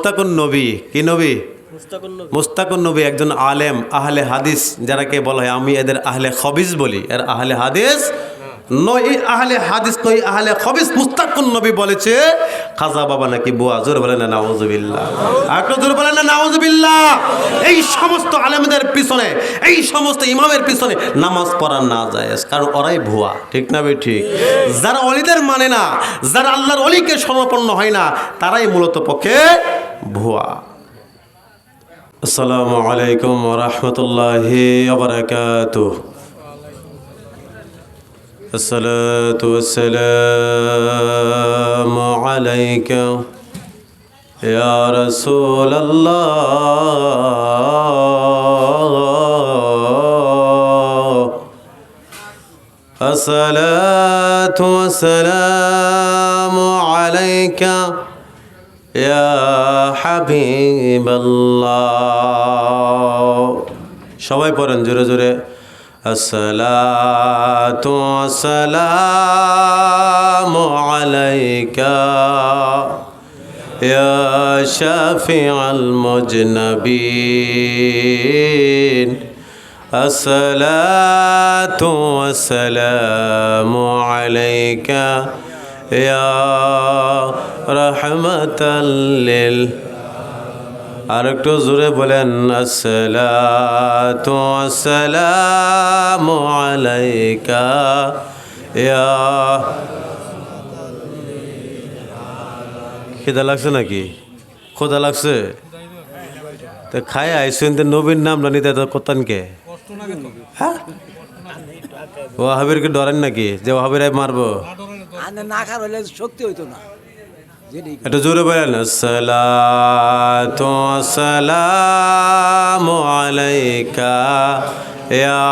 মুস্তাকুন নবী কি নবী? মুস্তাকুন নবী। একজন আলেম আহলে হাদিস যারাকে বলা হয় আমি এদের আহলে খবিস বলি। এর আহলে হাদিস নয় এই আহলে হাদিস নয় আহলে খবিস মুস্তাকুন নবী বলেছে খাজা বাবা নাকি বুয়া? জোর বলে না নাউজুবিল্লাহ। জোর বলে না নাউজুবিল্লাহ। এই সমস্ত আলেমদের পিছনে এই সমস্ত ইমামের পিছনে নামাজ পড়া না যায় কারণ ওরাই ভুয়া। ঠিক না বে ঠিক? যারা অলিদের মানে না যারা আল্লাহর অলিকে সমর্পন্ন হয় না তারাই মূলত পক্ষে ভুয়া আসসালামু আলাইকুম রহমতুল্লাহি বারাকাতুহ الصلاة والسلام عليك يا رسول الله الصلاة والسلام عليك يا حبيب الله সবাই পড়েন জোরে জোরে আসসালাতু আসসালামু আলাইকা ইয়া শাফিআল মুজনাবিন আসসালাতু আসসালামু আলাইকা ইয়া রাহমাতাল লিল আর একটু জোরে বলেন, আসসালাতু আসসালামু আলাইকা ইয়া খিদা লাগছে নাকি? খোদা লাগছে? তো খায় আইসেন তো নবীর নাম না নিতে তো করতেন কে হ্যাঁ? ওহাবিরকে ডরেন নাকি? যে ওহাবির মারবো? আর না খার হলে শক্তি হইতো না যেটি একটু জোরে বলেন আসসালাতু আসসালামু আলাইকা ইয়া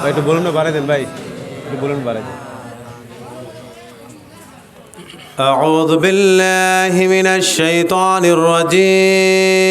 ভাই একটু বলুন না বাড়াই দেন ভাই একটু বলুন বাড়াই দেন أعوذ بالله من الشيطان الرجيم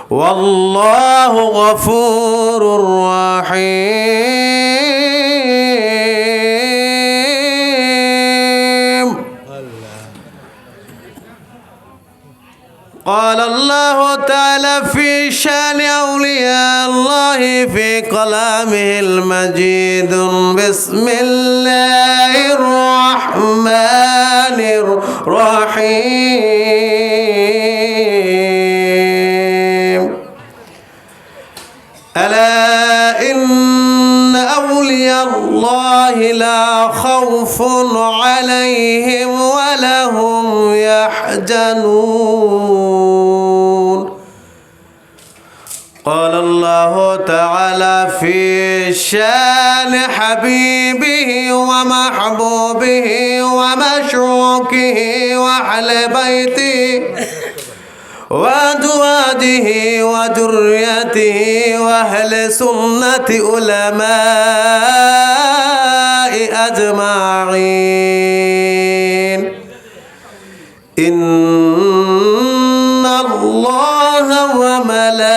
والله غفور رحيم. قال الله تعالى في شأن أولياء الله في كلامه المجيد. بسم الله الرحمن الرحيم. الله لا خوف عليهم ولا هم يحزنون. قال الله تعالى في شأن حبيبه ومحبوبه ومشروكه وأهل بيته. وأزواجه وذريته وأهل سنة علماء أجمعين. إن الله وملائكته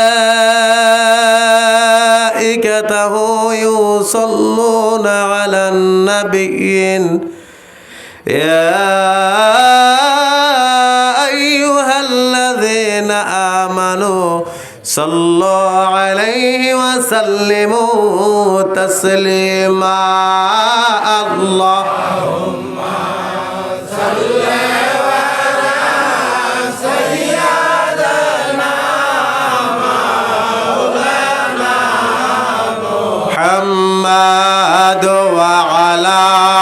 يصلون على النبي صلوا عليه وسلموا تسليما. اللهم محمد وعلى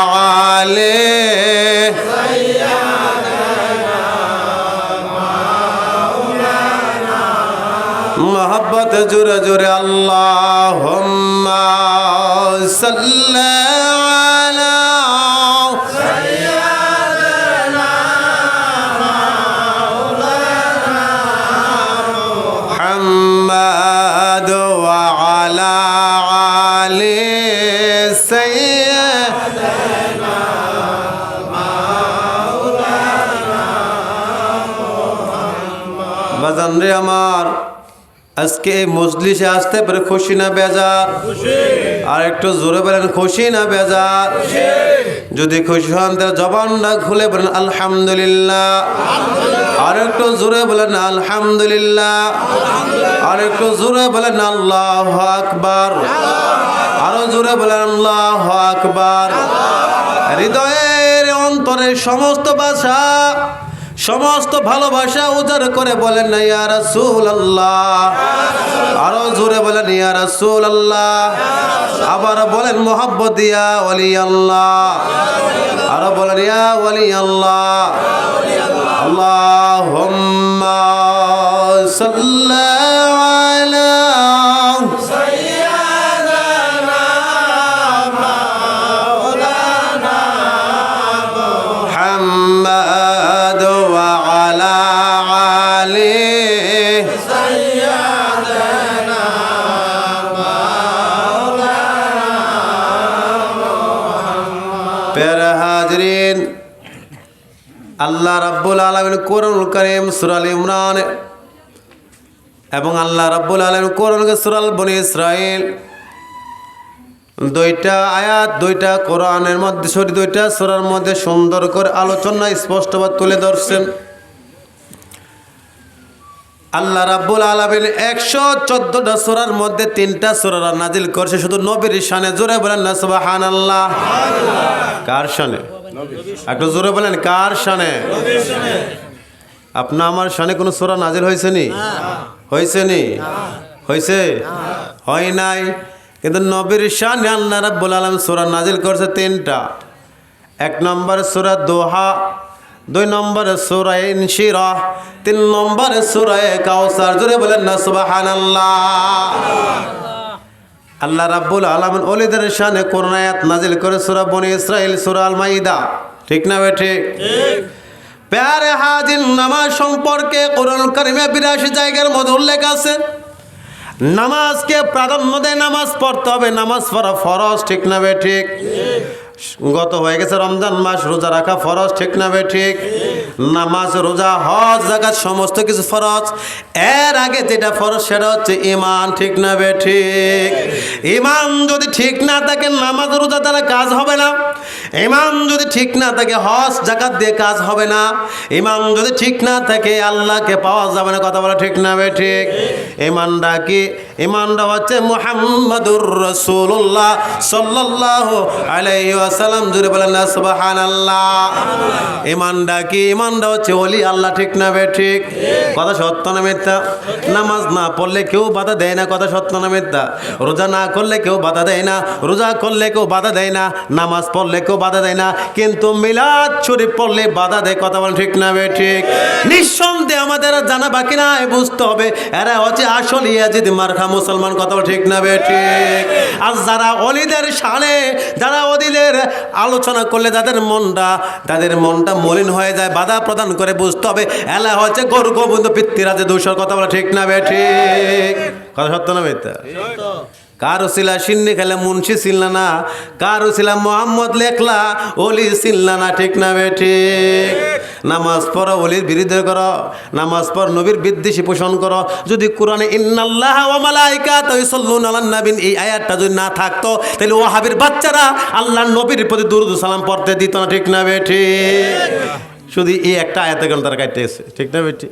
বলতে জোরে জোরে مولانا محمد وعلى علي سيدنا مولانا محمد আমার আজকে মজলিসে আসতে পারে খুশি না বেজার আর একটু জোরে বলেন, খুশি না বেজার যদি খুশি হন, তাহলে জবানটা খুলে বলেন, আলহামদুলিল্লাহ। আর একটু জোরে বলেন, আলহামদুলিল্লাহ। আর একটু জোরে বলেন, আল্লাহ আকবার। আরও জোরে বলেন, আল্লাহ আকবার। হৃদয়ের অন্তরের সমস্ত ভাষা সমস্ত ভালোবাসা উজাড় করে বলেন না, ইয়া রাসূল আল্লাহ আরও জোরে বলেন, ইয়া রাসূল আল্লাহ আবার বলেন, মোহাব্বত, ইয়া ওয়ালি আল্লাহ আরও বলেন, ইয়া ওয়ালি আল্লাহ আল্লাহুম্মা সাল্লি আলা রাব্বুল আলমিন কোরআন করিম সুরাল ইমরান এবং আল্লাহ রাব্বুল আলমিন কোরআন সুরাল বনি ইসরাইল দুইটা আয়াত, দুইটা কোরআনের মধ্যে, সরি, দুইটা সুরার মধ্যে সুন্দর করে আলোচনা স্পষ্টভাবে তুলে ধরছেন। আল্লাহ রাব্বুল আলমিন একশো চোদ্দটা সুরার মধ্যে তিনটা সুরারা নাজিল করছে, শুধু নবীর শানে। জোরে বলেন না সুবাহান আল্লাহ কার শানে? একটু জোরে বলেন, কার শানে? আপনা আমার শানে কোনো সোরা নাজিল হয়েছে নি? হয়েছে নি? হয়েছে? হয় নাই। কিন্তু নবীর শানে আল্লাহ রাব্বুল আলম সুরা নাজিল করছে তিনটা। এক নম্বর সুরা দোহা, দুই নম্বরে সুরায় ইনশিরা, তিন নম্বরে সুরায় কাউসার জুড়ে বলেন না, সুবহানাল্লাহ। আল্লাহ রাব্বুল আলামিন অলিদের শানে কোরআনায়াত নাজিল করে সুরা বনি ইসরাইল সুরা আল মাইদা ঠিক না বেঠে? প্যারে হাজির নামাজ সম্পর্কে কোরআন কারিমে বিরাশি জায়গার মধ্যে উল্লেখ আছে। নামাজকে প্রাধান্য দেয় নামাজ পড়তে হবে, নামাজ পড়া ফরজ, ঠিক না বে ঠিক গত হয়ে গেছে রমজান মাস, রোজা রাখা ফরজ, ঠিক না ঠিক? নামাজ, রোজা, হজ জাকাত সমস্ত কিছু ফরজ। এর আগে যেটা ফরজ সেটা হচ্ছে ইমান ঠিক না ঠিক? ইমান যদি ঠিক না থাকে, নামাজ, রোজা দ্বারা কাজ হবে না। ইমান যদি ঠিক না থাকে, হজ জাকাত দিয়ে কাজ হবে না। ইমান যদি ঠিক না থাকে, আল্লাহকে পাওয়া যাবে না, কথা বলা ঠিক না ঠিক? ইমানটা কি ইমানটা হচ্ছে মুহাম্মাদুর রাসূলুল্লাহ সাল্লাল্লাহু আলাইহি ওয়াসাল্লাম। জুড়ে বলেন, না, সুবহানাল্লাহ। ইমানটা কি? ইমানটা হচ্ছে ওলি, আল্লাহ ঠিক না বে ঠিক? কথা সত্য না মিথ্যা? নামাজ না পড়লে কেউ বাধা দেয় না, কথা সত্য না মিথ্যা? রোজা না করলে কেউ বাধা দেয় না, রোজা করলে কেউ বাধা দেয় না, নামাজ পড়লে কেউ বাধা দেয় না, কিন্তু মিলাদ শরীফ পড়লে বাধা দেয়, কথা বলেন ঠিক না বে ঠিক? নিঃসন্দেহে আমাদের জানা বাকি নাই, বুঝতে হবে, এরা হচ্ছে আসল ইয়াজিদ মার্খা মুসলমান কথা ঠিক না বে, ঠিক। আর যারা অলিদের সানে যারা অলিদের আলোচনা করলে তাদের মনটা তাদের মনটা মলিন হয়ে যায়, বাধা প্রদান করে বুঝতে হবে, এলা হচ্ছে গরু, গোবিন্দ পিতৃরাজে দূষর কথা বলে ঠিক না বে, ঠিক। কথা সত্য না মিথ্যা? কারও ছিলা সিন্নি খেলে মুন্সি ছিল না, কারও ছিলা মোহাম্মদ লেখলা অলি ছিল না, ঠিক না বে ঠিক? নামাজ পড়ো অলির বিরুদ্ধে করো, নামাজ পড়, নবীর বিদ্বেষী পোষণ করো। যদি কোরআনে ইন্নাল্লাহ ওয়া মালাইকাতাহু ইউসাল্লুনা আলান নাবিন, এই আয়াতটা যদি না থাকতো, তাহলে ওয়াহাবির বাচ্চারা আল্লাহর নবীর প্রতি দুরূদ সালাম পড়তে দিত না, ঠিক না বে ঠিক? শুধু এই একটা আয়াতের কারণে তারা এসে ঠিক না বেটি?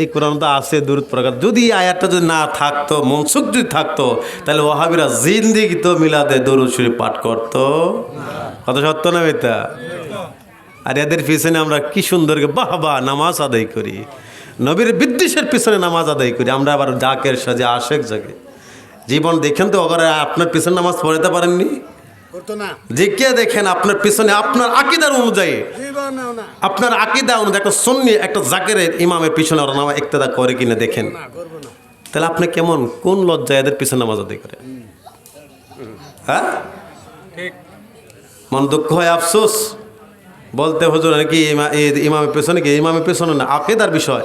এই কোরআন তো আছে দূর প্রকার। যদি এই আয়াতটা যদি না থাকতো মনসুখ যদি থাকতো তাহলে ওহাবিরা জিন্দিগি তো মিলাদে দরুদ শরীফ পাঠ করতো। কত সত্য না বেতা আর এদের পিছনে আমরা কি সুন্দর বাহ বাহ নামাজ আদায় করি। নবীর বিদ্বেষের পিছনে নামাজ আদায় করি। আমরা আবার জাকের সাজে আশেক জাগে। জীবন দেখেন তো ওখানে আপনার পিছনে নামাজ পড়াতে পারেননি? জিজ্ঞে দেখেন আপনার পিছনে আপনার আকিদার অনুযায়ী। আপনার আকিদা অনুযায়ী একটা সন্নি একটা জাকেরের ইমামের পিছনে ওরা নামা একতেদা করে কিনা দেখেন। না করব না। তাহলে আপনি কেমন কোন লজ্জায় এদের পিছনে নামাজ আদায় করে হ্যাঁ? মন দুঃখ হয় আফসোস। বলতে হুজুর নাকি ইমা- ইমামের পেছনে কি? ইমামের পেছনে না আকিদার বিষয়।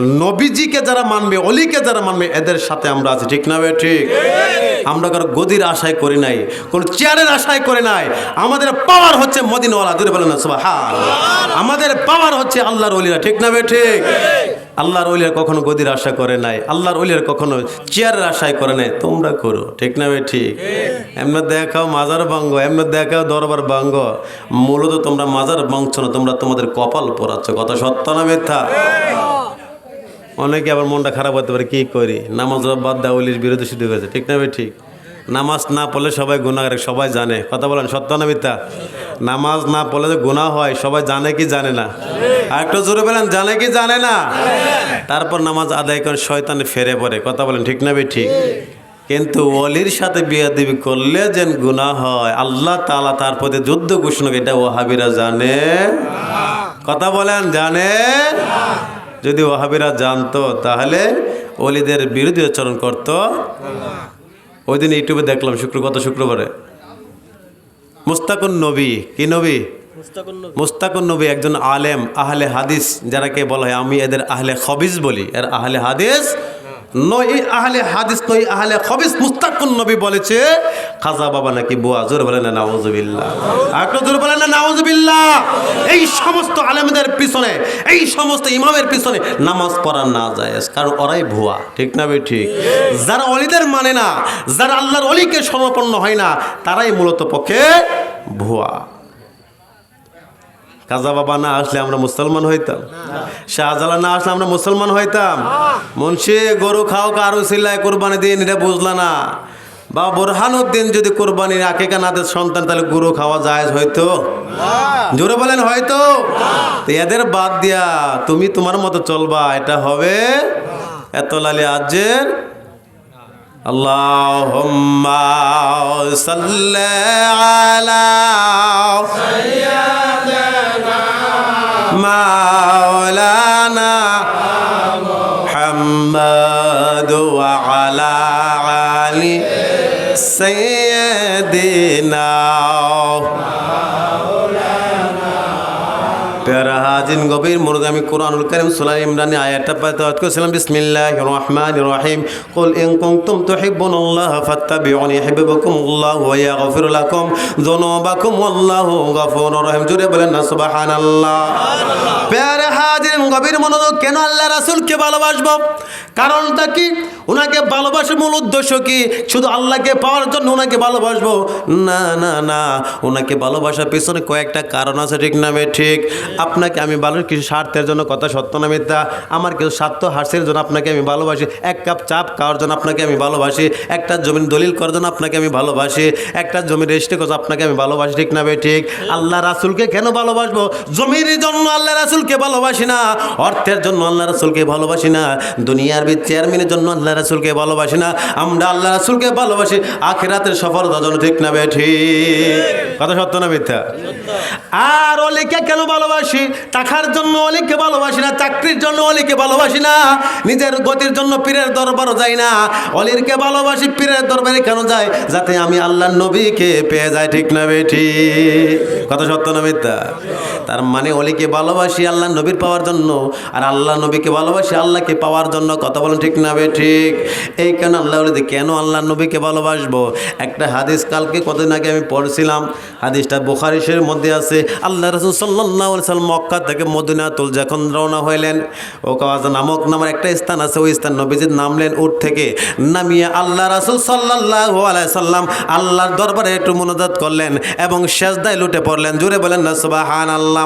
নবীজিকে যারা মানবে, অলিকে যারা মানবে, এদের সাথে আমরা আছি। ঠিক না বে? ঠিক। আমরা কারও গদির আশায় করি নাই, কোনো চেয়ারের আশায় করে নাই। আমাদের পাওয়ার হচ্ছে মদিনওয়ালা, দূরে বলেন না সুবহান আমাদের পাওয়ার হচ্ছে আল্লাহর অলিরা ঠিক না বে? ঠিক। আল্লাহর ওলিয়ার কখনো গদির আশা করে নাই, আল্লাহর ওলিয়ার কখনো চেয়ারের আশায় করে নাই। তোমরা করো, ঠিক না ভাই ঠিক। এমনি দেখাও মাজার ভাঙ্গ, এমনি দেখাও দরবার ভাঙ্গ। মূলত তোমরা মাজার ভাঙছো না, তোমরা তোমাদের কপাল পড়াচ্ছ, কথা সত্য না মিথ্যা? অনেকে আবার মনটা খারাপ হতে পারে, কি করি? নামাজ বাদ দেওয়া অলির বিরুদ্ধে শুধু হয়েছে, ঠিক না ঠিক। নামাজ না পড়লে সবাই গুণাগার সবাই জানে। কথা বলেন, সত্য না মিথ্যা? নামাজ না পড়লে যে গুণা হয়, সবাই জানে কি জানে না? আর একটু জোরে বলেন, জানে কি জানে না? তারপর নামাজ আদায় করে শয়তানে ফেরে পড়ে, কথা বলেন, ঠিক না ভাই? ঠিক। কিন্তু অলির সাথে বিয়া দিবি করলে যেন গুণা হয়, আল্লাহ তালা তার প্রতি যুদ্ধ ঘোষণা এটা ওহাবিরা জানে কথা বলেন, জানে যদি ওহাবিরা জানতো তাহলে অলিদের বিরোধী আচরণ করত। ওই দিন ইউটিউবে দেখলাম শুক্র গত শুক্রবারে। মুস্তাকুন নবী কি নবী? মুস্তাকুন নবী। একজন আলেম আহলে হাদিস যারাকে বলা হয় আমি এদের আহলে খবিজ বলি। এর আহলে হাদিস নয় এই আহলে হাদিস নয় আহলে খবিজ মুস্তাকুন নবী বলেছে খাজা বাবা নাকি বুয়া? জোর বলেন না, নাউজুবিল্লাহ। একটু জোর বলেন না, নাউজুবিল্লাহ। এই সমস্ত আলেমদের পিছনে, এই সমস্ত ইমামের পিছনে নামাজ পড়া না যায় কারণ ওরাই ভুয়া। ঠিক না ভাই, ঠিক? যারা অলিদের মানে না, যারা আল্লাহর অলিকে সমর্পন্ন হয় না, তারাই মূলত পক্ষে ভুয়া। কাজা বাবা না আসলে আমরা মুসলমান হইতাম। শাহজালাল না আসলে আমরা মুসলমান হইতাম। মুন্সি, গরু খাও, কারও সিল্লায় কোরবানি দিন, এটা বুঝলা না। বা বোরহানুদ্দিন যদি কোরবানি আকেকা নাদের সন্তান তাহলে গরু খাওয়া যায় হয়তো জোরে বলেন হয়তো তো এদের বাদ দিয়া তুমি তোমার মতো চলবা এটা হবে এত লালি আজের اللهم صل على مولانا محمد وعلى علي সৈয়দিনা প্যারা হাজিন গভীর মুরগামি কোরআনুল করিম সুলাই ইমরানি আয়াতটা হত করেছিলাম, বিসমিল্লাহির রহমানির রহিম। কুল ইন কুনতুম তুহিব্বুনাল্লাহ ফাত্তাবিউনি ইউহিব্বুকুমুল্লাহ ওয়া ইয়াগফির লাকুম যুনুবাকুম ওয়াল্লাহু গফুরুর রহিম। জুড়ে বলেন না, সুবহানাল্লাহ। প্যারা হাজিন গভীর মনোযোগ কেন আল্লাহ রাসূলকে ভালোবাসবো? কারণটা কি? ওনাকে ভালোবাসার মূল উদ্দেশ্য কি? শুধু আল্লাহকে পাওয়ার জন্য ওনাকে ভালোবাসবো? না না না। ওনাকে ভালোবাসার পিছনে কয়েকটা কারণ আছে, ঠিক নামে ঠিক। আপনাকে আমি ভালো, কিছু স্বার্থের জন্য কথা সত্য না মিথ্যা, আমার কিছু স্বার্থ হাসির জন্য আপনাকে আমি ভালোবাসি, এক কাপ চাপ খাওয়ার জন্য আপনাকে আমি ভালোবাসি, একটা জমির দলিল করার জন্য আপনাকে আমি ভালোবাসি, একটা জমির রেজিস্ট্রি করার আপনাকে আমি ভালোবাসি, ঠিক না ঠিক। আল্লাহ রাসুলকে কেন ভালোবাসবো? জমির জন্য আল্লাহ রাসুলকে ভালোবাসি না, অর্থের জন্য আল্লাহ রাসুলকে ভালোবাসি না, দুনিয়ার চেয়ারম্যানের জন্য আল্লাহ রাসুলকে ভালোবাসি না, আমরা আল্লাহ রাসুলকে ভালোবাসি, আখেরাতের সফলতার জন্য, ঠিক না বে ঠিক। কথা সত্য না মিথ্যা? আর অলিকে কেন ভালোবাসি? টাকার জন্য অলিকে ভালোবাসি না, চাকরির জন্য অলিকে ভালোবাসি না, নিজের গতির জন্য পীরের দরবারও যাই না। অলিরকে ভালোবাসি, পীরের দরবারে কেন যায়? যাতে আমি আল্লাহ নবীকে পেয়ে যাই, ঠিক না বেঠি কথা সত্য না মিথ্যা? তার মানে অলিকে ভালোবাসি আল্লাহ নবীর পাওয়ার জন্য, আর আল্লাহ নবীকে ভালোবাসি আল্লাহকে পাওয়ার জন্য, কথা বলেন ঠিক না বে ঠিক? এই কেন আল্লাহ বলে কেন আল্লাহ নবীকে ভালোবাসবো? একটা হাদিস কালকে কতদিন আগে আমি পড়ছিলাম, হাদিসটা বোখারিসের মধ্যে আছে, আল্লাহ রসুল সাল্লাহ সাল্লাম মক্কা থেকে মদিনাতুল যখন রওনা হইলেন, ও কাজ নামক নামের একটা স্থান আছে, ওই স্থান নবীজির নামলেন উঠ থেকে। নামিয়ে আল্লাহ রাসুল সাল্লাহ সাল্লাম আল্লাহর দরবারে একটু মনোজাত করলেন এবং শেষদায় লুটে পড়লেন। জুড়ে বলেন না সুবাহান আল্লাহ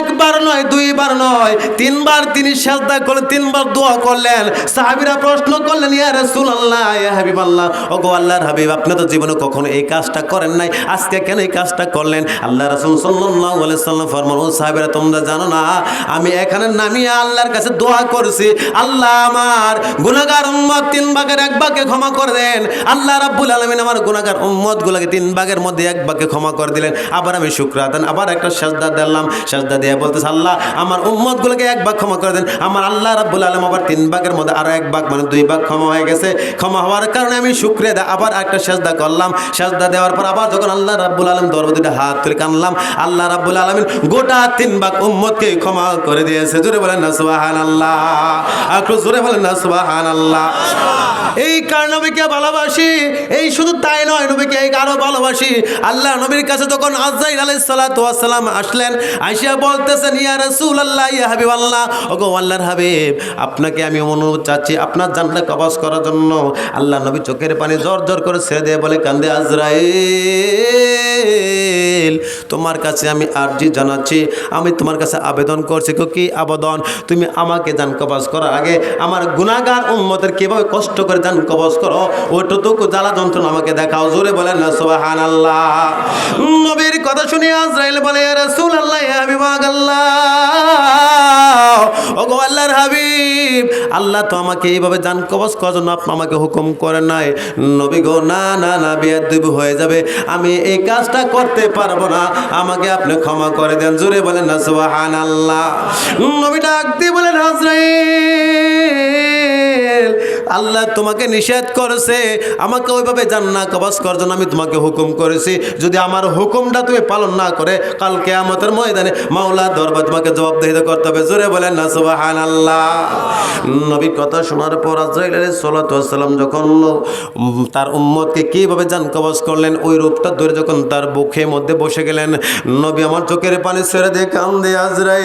একবার নয়, দুইবার নয়, তিনবার তিনি শেষদা করলেন, তিনবার দোয়া করলেন। সাহাবিরা প্রশ্ন করলেন, ইয়া রাসূল আল্লাহ হাবিব আল্লাহ ও গো আল্লাহর হাবিব, আপনি তো জীবনে কখনো এই কাজটা করেন নাই, আজকে কেন এই কাজটা করলেন? আল্লাহ রাসূল আলাইহি সাল্লাম ফরমান ও সাহাবীরা, তোমরা জানো না, আমি এখানে নামিয়ে আল্লাহর কাছে দোয়া করছি। আল্লাহ আমার গুনাহগার উম্মত তিন ভাগের এক ভাগে ক্ষমা করে দেন। আল্লাহ রাব্বুল আলামিন আমার গুনাহগার উম্মত গুলাকে তিন ভাগের মধ্যে এক ভাগে ক্ষমা করে দিলেন। আবার আমি শুকর আদান, আবার একটা সাজদা দিলাম। সাজদা দিয়ে বলতেছে, আল্লাহ আমার উম্মত গুলোকে এক ভাগ ক্ষমা করে দেন। আমার আল্লাহ রাব্বুল আলম আবার তিন ভাগের মধ্যে আরও এক ভাগ মানে দুই ভাগ ক্ষমা হয়ে গেছে। ক্ষমা হওয়ার কারণে আমি শুক্রিয়া দেয় আবার একটা সাজদা করলাম। সাজদা দেওয়ার পর আবার যখন আল্লাহ রাব্বুল আলম দরবারে হাত তুলে কানলাম, আল্লাহ রাব্বুল আলমিন গোটা তিন ভাগ উম্মতকে ক্ষমা করে দিয়েছে। জোরে বলেন না সুবাহান আল্লাহ একটু জোরে বলেন না সুবাহান আল্লাহ এই কার নবীকে ভালোবাসি? এই শুধু তাই নয়, নবীকে এই কারও ভালোবাসি? আল্লাহ নবীর কাছে তখন আজরাইল আলাইহিস সালাতু ওয়াস সালাম আসলেন আইসা বলতেছেন, ইয়া রাসূলুল্লাহ, ইয়া হাবিবাল্লাহ। ওগো আল্লাহর হাবিব, আপনাকে আমি অনুরোধ চাচ্ছি, আপনার জান্নাত কবজ করার জন্য আল্লাহ নবী চোখের পানি জোর জোর করে ছেড়ে দিয়ে বলে, কান্দে আজরাইল, তোমার কাছে আমি আরজি জানাচ্ছি, আমি তোমার কাছে আবেদন করছি কি আবেদন? তুমি আমাকে জান কবজ করার আগে আমার গুনাহগার উম্মতের কীভাবে কষ্ট করে জান কবজ করো, ওইটুকু জ্বালা যন্ত্রণা আমাকে দেখাও। জোরে বলেন না সুবাহান আল্লাহ নবীর কথা শুনে আজরাইল বলে রাসূল আল্লাহ হাবিবাগ আল্লাহ আল্লাহর হাবিব, আল্লাহ তো আমাকে এইভাবে জান কবজ করার জন্য আপনি আমাকে হুকুম করেন নাই। নবী গো, না না না বিয়াদ্দুব হয়ে যাবে। আমি এই কাজটা করতে পারব না। আমাকে আপনি ক্ষমা করে দেন জোরে বলেন না সুবহানাল্লাহ। নবী ডাক বলেন হাজরাইল। আল্লাহ তোমাকে নিষেধ করেছে। আমাকে ওইভাবে জান্না কবাস করার জন্য আমি তোমাকে হুকুম করেছি। যদি আমার হুকুমটা তুমি পালন না করে কালকে আমাদের ময়দানে মাওলা দরবার তোমাকে জবাবদিহিত করতে হবে। জোরে বলেন না সুবাহান আল্লাহ নবী কথা শোনার পর আজরাইল আলাইহিস সালাতু সালাম যখন তার উম্মতকে কীভাবে জান কবজ করলেন, ওই রূপটা ধরে যখন তার বুকে মধ্যে বসে গেলেন, নবী আমার চোখের পানি ছেড়ে দিয়ে কান্দে, আজরাইল।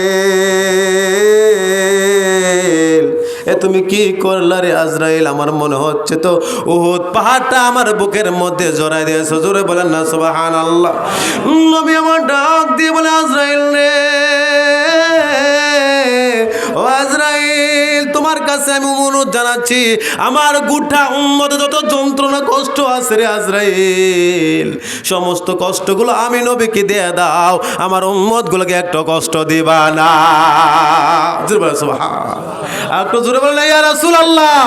এ তুমি কি করলা রে আজরাইল? আমার মনে হচ্ছে তো উহুদ পাহাড়টা আমার বুকের মধ্যে জড়াই দিয়েছে। জোরে বলেন না সুবাহান আল্লাহ নবী আমার ডাক দিয়ে বলে, আজরাইল রে, ও আজরাইল তোমার কাছে আমি অনুরোধ জানাচ্ছি, আমার গুঠা উম্মত যত যন্ত্রণা, কষ্ট আছে রে আজরাইল, সমস্ত কষ্টগুলো আমি নবীকে দিয়ে দাও, আমার উম্মত গুলোকে একটা কষ্ট দিবা না। একটু জোরে বলেন, ইয়া রাসূল আল্লাহ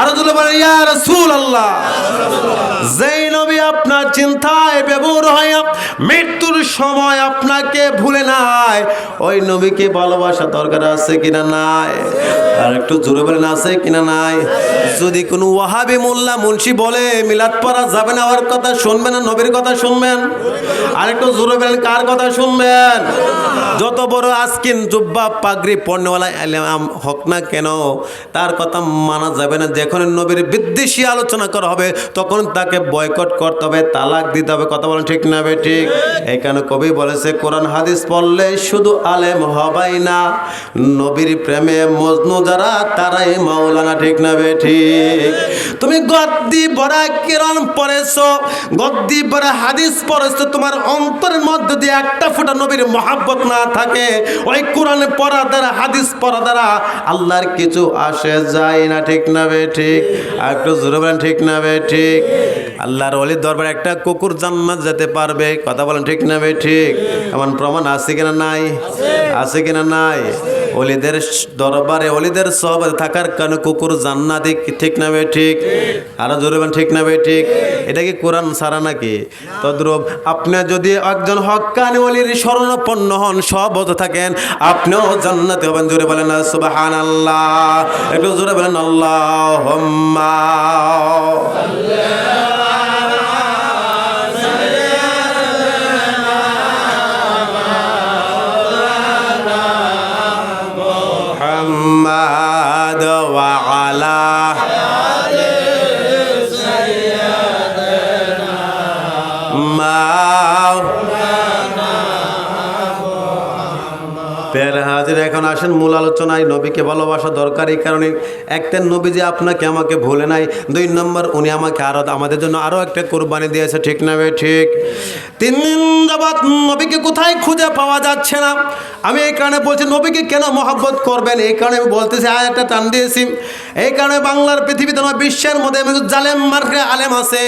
আরও জোরে বলেন, ইয়া রাসূল আল্লাহ যেই নবী আপনার চিন্তায় বেবুর হয়, মৃত্যুর সময় আপনাকে ভুলে নাই। ওই নবীকে ভালোবাসা দরকার আছে কিনা নাই? আর একটু জোরে বলেন, আছে কিনা নাই? যদি কোনো ওয়াহাবি মোল্লা মুন্সি বলে, মিলাদ পড়া যাবে না, ওর কথা শুনবেন না, নবীর কথা শুনবেন? আর একটু জোরে বলেন, কার কথা শুনবেন? যত বড় আজকিন জুব্বা, পাগড়ি, পণ্যওয়ালা আলেম হোক না কেন, তার কথা মানা যাবে না। যখন নবীর বিদ্বেষী আলোচনা করা হবে, তখন তাকে বয়কট করতে হবে তালাক দিতে হবে, কথা বলেন ঠিক না ঠিক? এখানে কবি বলেছে, কোরআন হাদিস পড়লে শুধু আলেম হবাই না, নবীর প্রেমে মজনু যারা, তারাই মাওলানা, ঠিক না ঠিক? তুমি গদ্দি বড়া কিরণ পড়েছো, গদ্দি বড়া হাদিস পড়েছো, তোমার অন্তরের মধ্যে দিয়ে একটা ফোঁটা নবীর মহাব্বত না থাকে? ওই কোরআন পড়া দ্বারা, হাদিস পড়া দ্বারা আল্লাহর কিছু আসে যায় না, ঠিক না ঠিক? আর একটু জোরে বলেন, ঠিক না ঠিক? আল্লাহর অলির দরবারে একটা কুকুর জান্নাত যেতে পারবে। কথা বলেন ঠিক না বে ঠিক। এমন প্রমাণ আছে কিনা নাই? আছে কিনা নাই? অলিদের দরবারে, অলিদের সব থাকার কারণে কুকুর জান্নাতি ঠিক না বে ঠিক। আরও জোরে ঠিক না বে ঠিক। এটা কি কোরআন সারা নাকি? তদ্রুপ, আপনি যদি একজন হক্কানি অলির স্মরণাপন্ন হন, সব থাকেন, আপনিও জান্নাতে হবেন। জোরে বলেন সুবাহান আল্লাহ একটু জোরে বলেন আল্লাহ محمد وعلى আসেন, মূল আলোচনায় নবীকে ভালোবাসা দরকার এই কারণে। একটা নবী যে আপনাকে আমাকে ভুলে নাই। দুই নম্বর, উনি আমাকে আরও, আমাদের জন্য আরও একটা কোরবানি দিয়েছে, ঠিক না ঠিক। তিন দিন যাবৎ নবীকে কোথায় খুঁজে পাওয়া যাচ্ছে না। আমি এই কারণে বলছি, নবীকে কেন মহব্বত করবেন? এই কারণে আমি বলতেছি আর একটা টান দিয়েছি। এই কারণে বাংলার পৃথিবীতে নয়, বিশ্বের মধ্যে জালেম মার্কে আলেম আছে।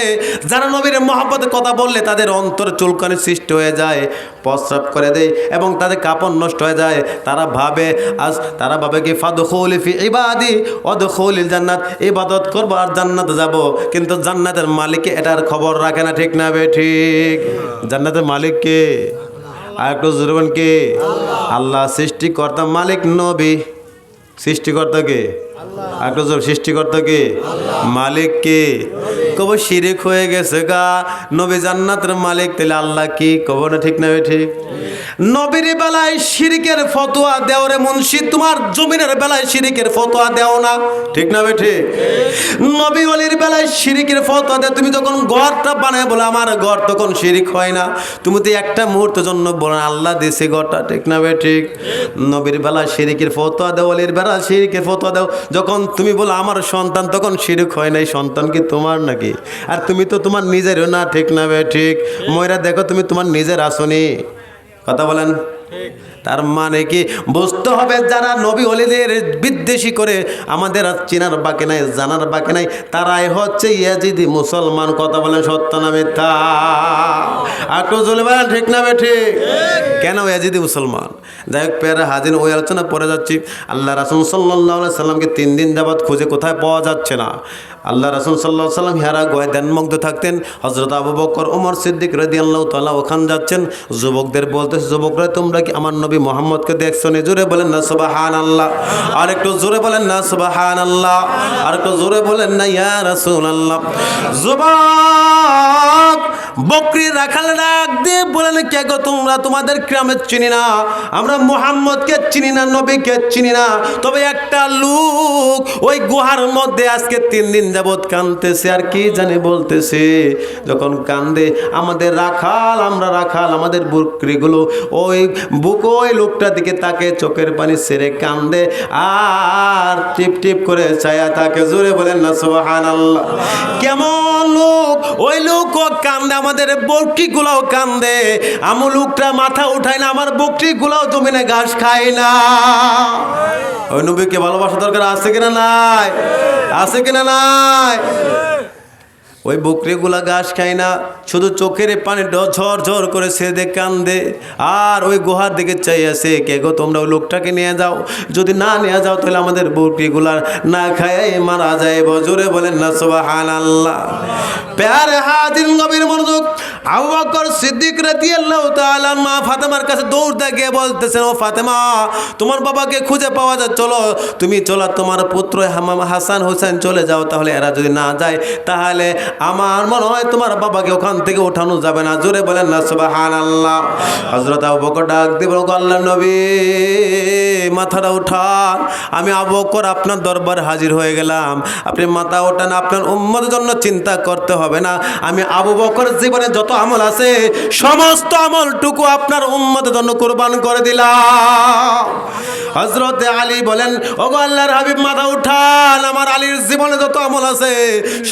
যারা নবীর মহব্বতের কথা বললে তাদের অন্তর চুলকানি সৃষ্টি হয়ে যায়, প্রস্রাব করে দেয় এবং তাদের কাপড় নষ্ট হয়ে যায়। তারা ভাবে আজ তারা ভাবে কি ফাদুল ফি ইবাদি অদখুল জান্নাত, ইবাদত করব আর জান্নাতে যাব। কিন্তু জান্নাতের মালিককে এটার খবর রাখে না, ঠিক না বে, ঠিক? জান্নাতের মালিক কে? আর একটু জুরবেন কে? আল্লাহ সৃষ্টিকর্তা, মালিক নবী। সৃষ্টিকর্তা কে? সৃষ্টিকর্তা কে? মালিক কে? কব শিরিক হয়ে গেছে গা। নবী জান্নাতের মালিক, তাহলে আল্লাহ কি কব না, ঠিক না ঠিক? নবীর বেলায় শিরিকের ফতোয়া দেও রে মুন্সি, তোমার জমিনের বেলায় শিরিকের ফতোয়া দেও না। ঠিক না বে ঠিক নবী অলির বেলায় শিরিকের ফতোয়া দেও, তুমি যখন ঘরটা বানায় বলে, আমার ঘর তখন শিরিক হয় না। তুমি তো একটা মুহূর্তের জন্য বলো, আল্লাহ দিছে ঘরটা, ঠিক না ঠিক নবীর বেলায় শিরিকের ফতোয়া দেও অলির বেলায় শিরিকের ফতোয়া দেও, যখন তুমি বলো, আমার সন্তান তখন শিরিক হয় না এই সন্তান কি তোমার নাকি? আর তুমি তো তোমার নিজেরও না, ঠিক না ঠিক ময়রা দেখো, তুমি তোমার নিজের আসনি। কথা বলেন। তার মানে কি? বুঝতে হবে যারা নবী অলিদের বিদ্বেষী করে, আমাদের আর চেনার বাকি নাই, জানার বাকি নাই, তারাই হচ্ছে ইয়াজিদি মুসলমান। কথা বলেন সত্য না মিথ্যা? একটু চলে বলেন, ঠিক না বে ঠিক? কেন ইয়াজিদি মুসলমান? যাই হোক, পেয়ারা হাজিন ওই আলোচনা পরে যাচ্ছি। আল্লাহ রাসুল সাল্লাহ সাল্লামকে তিন দিন যাবৎ খুঁজে কোথায় পাওয়া যাচ্ছে না। আল্লাহ রাসুল সাল্লাহ সাল্লাম হেরা গয় ধ্যানমগ্ধ থাকতেন। হজরত আবু বকর ওমর সিদ্দিক রদি আল্লাহ তাল্লাহ ওখান যাচ্ছেন। যুবকদের বলতেছে, যুবকরা, তোমরা কি আমার নবী মোহাম্মদকে দেখছ নি জোরে বলেন না সুবাহান আল্লাহ আর একটু জোরে বলেন না সুবাহান আল্লাহ আর একটু জোরে বলেন না, ইয়া রাসুল আল্লাহ যুবক বকরি রাখাল ডাক দিয়ে বলেন, কে গো তোমরা? তোমাদের গ্রামে চিনি না। আমরা মোহাম্মদকে চিনি না, নবীকে চিনি না। তবে একটা লোক ওই গুহার মধ্যে আজকে তিন দিন যাবৎ কানতেছে আর কি জানে বলতেছে। যখন কান্দে, আমাদের রাখাল, আমরা রাখাল, আমাদের বকরিগুলো ওই বুক ওই লোকটার দিকে তাকে চোখের পানি সেরে কান্দে আর টিপ টিপ করে ছায়া তাকে জোরে বলেন না সোহান আল্লাহ কেমন লোক? ওই লোক কান্দে, আমাদের বকরিগুলাও কান্দে। আমার লোকটা মাথা উঠায় না, আমার বকরিগুলাও জমিনে ঘাস খায় না। ওই নবীকে ভালোবাসা দরকার আছে কিনা নাই? আছে কিনা নাই? ওই বকরিগুলা ঘাস খায় না, শুধু চোখের পানি ঝর ঝর করে সে দে কান্দে। আর ওই গুহার দিকে চাই আছে কে গো, তোমরা ওই লোকটাকে নিয়ে যাও। যদি না নিয়ে যাও, তাহলে আমাদের বকরিগুলা না খায় মারা যায়। জোরে বলেন, না সুবহান আল্লাহ প্যারে হাজির নবীর মনোযোগ। আবু বকর সিদ্দিক রাদিয়াল্লাহু তাআলা মা ফাতেমার কাছে দৌড় দিয়ে, গিয়ে বলতেছেন, ও ফাতেমা, তোমার বাবাকে খুঁজে পাওয়া যায়, চলো। তুমি, চলো, তোমার পুত্র হামাম হাসান হোসেন চলে যাও, তাহলে এরা যদি না যায়, তাহলে আমার মনে হয় তোমার বাবাকে ওখান থেকে ওঠানো যাবে না। জোরে বলেন না, সুবহানাল্লাহ। হযরত আবু বকর ডাক দিয়ে বলো আল্লাহ নবী, মাথাটা উঠান। আমি আবু বকর আপনার দরবারে হাজির হয়ে গেলাম। আপনি মাথা ওঠান, আপনার উম্মতের জন্য চিন্তা করতে হবে না। আমি আবু বকর জীবনে যত আমল আছে, সমস্ত আমলটুকু আপনার উম্মতের জন্য কোরবান করে দিলাম। হজরতে আলী বলেন, ওগো আল্লাহর হাবিব, মাথা উঠান। আমার আলীর জীবনে যত আমল আছে,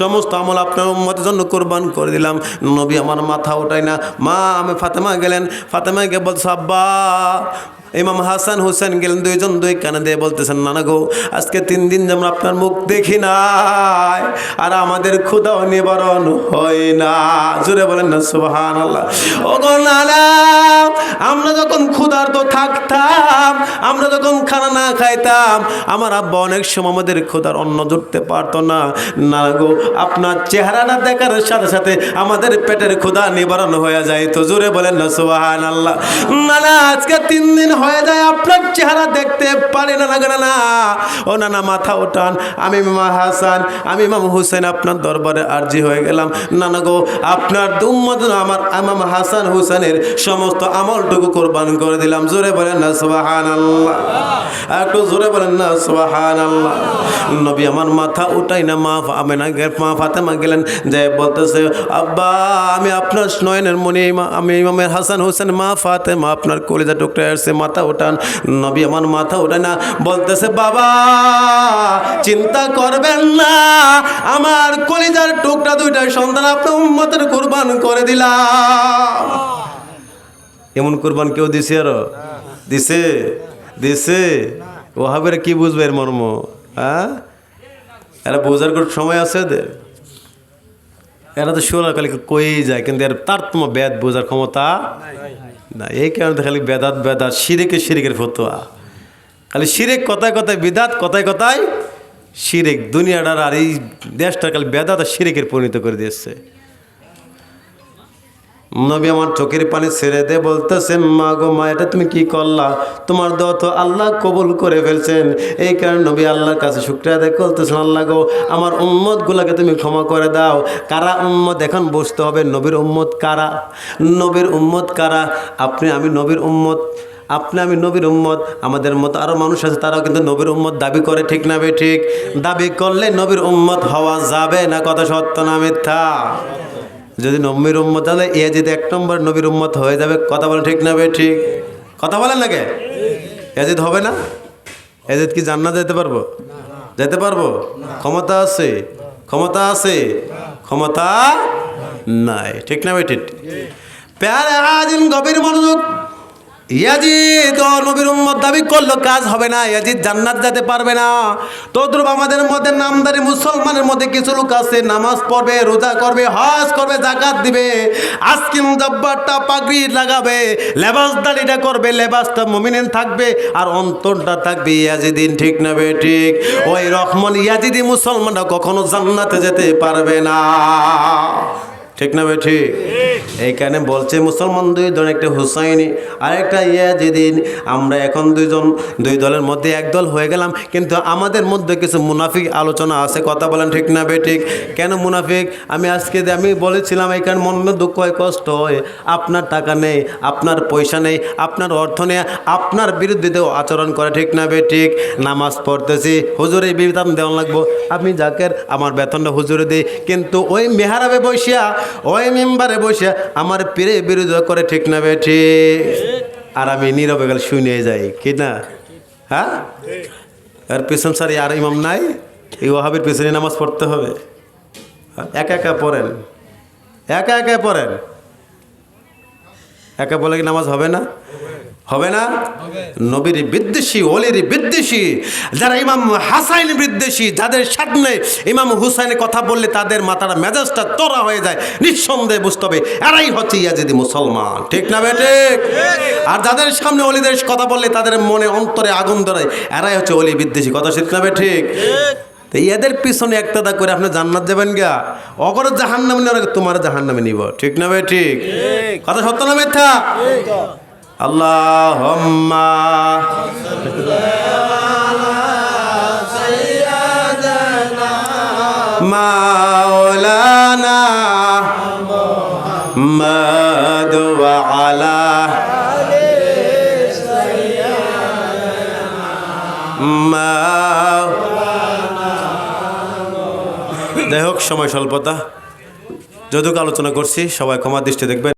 সমস্ত আমল আপনার উম্মতের জন্য কোরবান করে দিলাম। নবী আমার মাথা ওঠায় না। মা, আমি ফাতেমা গেলেন। ফাতেমা গিয়ে বলছে, আব্বা ইমাম হাসান হোসেন গেলেন, দুইজন দুই কানে দিয়ে বলতেছেন, নানা গো, আজকে তিন দিন যেমন আপনার মুখ দেখি নাই, আর আমাদের ক্ষুদাও নিবারণ হয় না। জুড়ে বলেন না সুবাহান আল্লাহ ও গো নানা, আমরা যখন ক্ষুধার্ত থাকতাম, আমরা যখন খানা না খাইতাম, আমার আব্বা অনেক সময় আমাদের ক্ষুধার অন্ন জুটতে পারতো না। না গো, আপনার চেহারাটা দেখার সাথে সাথে আমাদের পেটের ক্ষুধা নিবারণ হয়ে যায় তো জোরে বলেন না সুবাহান আল্লাহ না না আজকে তিন দিন হয়ে যায়, আপনার চেহারা দেখতে পারে না না না। ও না না মাথা ওঠান আমি মামা হাসান, আমি মামা হুসেন, আপনার দরবারে আর্জি হয়ে গেলাম। না না গো, আপনার দুম্মদ আমার মামা হাসান হুসেনের সমস্ত আমলটুকু কোরবান করে দিলাম। জোরে বলেন না সুবাহান আল্লাহ একটু জোরে বলেন না সুবাহান আল্লাহ নবী আমার মাথা উঠাই না, মা আমি না মা ফাতেমা গেলেন, যে বলতেছে, আব্বা, আমি আপনার নয়নের মনে আমি ইমামের হাসান হোসেন, মা ফাতেমা, আপনার কলিজা টুকরা আসছে মাথা উঠান নবী আমার মাথা উঠায় না। বলতেছে, বাবা, চিন্তা করবেন না। আমার কলিজার টুকরা দুইটা সন্তান আপনার উম্মতের কোরবান করে দিলাম। এমন কোরবান কেউ দিছে আরও? দিছে? দিছে? ওহাবের কি বুঝবে এর মর্ম? হ্যাঁ? এরা বোঝার কোনো সময় আছে এদের এরা তো শোনা খালি কই যায়, কিন্তু এর তার তোমার বেদ বোঝার ক্ষমতা না, এই কারণে খালি বেদাত বেদাত সিরেকে সিরেকের ফতোয়া। খালি সিরেক কথায় কথায় বিদাত, কথায় কথায় সিরেক দুনিয়াটার আর এই দেশটা খালি বেদাত আর সিরেকের পরিণত করে দিয়েছে। নবী আমার চোখের পানি ছেড়ে দে বলতেছে, মা গো মা, এটা তুমি কি করলা? তোমার দোয়া তো আল্লাহ কবুল করে ফেলছেন। এই কারণে নবী আল্লাহর কাছে শুক্রিয়া আদায় করতেছেন, আল্লাহ গো, আমার উম্মত গুলাকে তুমি ক্ষমা করে দাও। কারা উম্মত? এখন বসতে হবে নবীর উম্মত কারা? নবীর উম্মত কারা? আপনি, আমি নবীর উম্মত। আপনি, আমি নবীর উম্মত। আমাদের মতো আরও মানুষ আছে, তারাও কিন্তু নবীর উম্মত দাবি করে, ঠিক না বে ঠিক? দাবি করলে নবীর উম্মত হওয়া যাবে না, কথা সত্য না মিথ্যা? যদি নবীর উম্মত, তাহলে এ যদি এক নম্বর নবীর উম্মত হয়ে যাবে, কথা বলে ঠিক না ঠিক। কথা বলেন নাকি এজিদ হবে না? এজিদ কি জান্নাত যেতে পারব? যেতে পারব? ক্ষমতা আছে। ক্ষমতা আছে। ক্ষমতা নাই। ঠিক না বে ঠিক। প্যার আজিন গভীর মনোযোগ ইয়াজিদ, ও নবীর উম্মত দাবি করল, কাজ হবে না, ইয়াজিদ জান্নাত যেতে পারবে না। তদ্রুপ আমাদের মধ্যে নামদারি মুসলমানের মধ্যে কিছু লোক আছে, নামাজ পড়বে, রোজা করবে, হজ করবে, জাকাত দিবে আজকিন জব্বারটা, পাগড়ি লাগাবে লেবাস দাড়িটা করবে, লেবাসটা মমিনেন থাকবে, আর অন্তরটা থাকবে ইয়াজিদিন, ঠিক না ঠিক? ওই রহমান ইয়াজিদি মুসলমানরা কখনো জান্নাতে যেতে পারবে না। ঠিক না বে ঠিক? এইখানে বলছে মুসলমান দুই দল একটা হুসাইনি আর একটা যেদিন আমরা এখন দুইজন, দুই দলের মধ্যে এক দল হয়ে গেলাম, কিন্তু আমাদের মধ্যে কিছু মুনাফিক আলোচনা আছে, কথা বলেন ঠিক না বে ঠিক? কেন মুনাফিক? আমি আজকে আমি বলেছিলাম এখানে মনে দুঃখ হয়, কষ্ট হয়। আপনার টাকা নেই, আপনার পয়সা নেই, আপনার অর্থ নেই, আপনার বিরুদ্ধে আচরণ করে, ঠিক না বে ঠিক? নামাজ পড়তেছি, হুজুরে বিধান দেওয়া লাগবো। আমি যাকের, আমার বেতনটা হুজুরে দিই, কিন্তু ওই মেহারাবে বসিয়া ওই মেম্বারে বসে আমার পেরে বিরোধিতা করে ঠিক না বেঠি। আর আমি নীরবে গেল শুনে যাই, কি না? হ্যাঁ? আর পিছন সারি আর ইমাম নাই, এই ওহাবির পিছনে নামাজ পড়তে হবে? একা একা পড়েন। একা একা পড়েন। একা বলে কি নামাজ হবে না? হবে না? নবীর বিদ্বেষী অলির বিদ্বেষী যারা ইমাম হাসাইন বিদ্বেষী যাদের সামনে ইমাম হুসাইনের কথা বললে তাদের মাথার মেজাজটা তোরা হয়ে যায় নিঃসন্দেহে বুঝতে হবে এরাই হচ্ছে ইয়াজিদি মুসলমান। ঠিক না বেটে আর যাদের সামনে অলিদের কথা বললে তাদের মনে অন্তরে আগুন ধরে এরাই হচ্ছে অলি বিদ্বেষী। কথা ঠিক না ঠিক। তো এদের পিছনে একটা করে আপনি জান্নাত যাবেন গা? অগর জাহান নামে তোমার জাহান নামে নিব। ঠিক না ভাই? ঠিক। কথা সত্য না মিথ্যা? মা যাই হোক সময় স্বল্পতা। যতটুকু আলোচনা করছি সবাই ক্ষমা দৃষ্টি দেখবেন।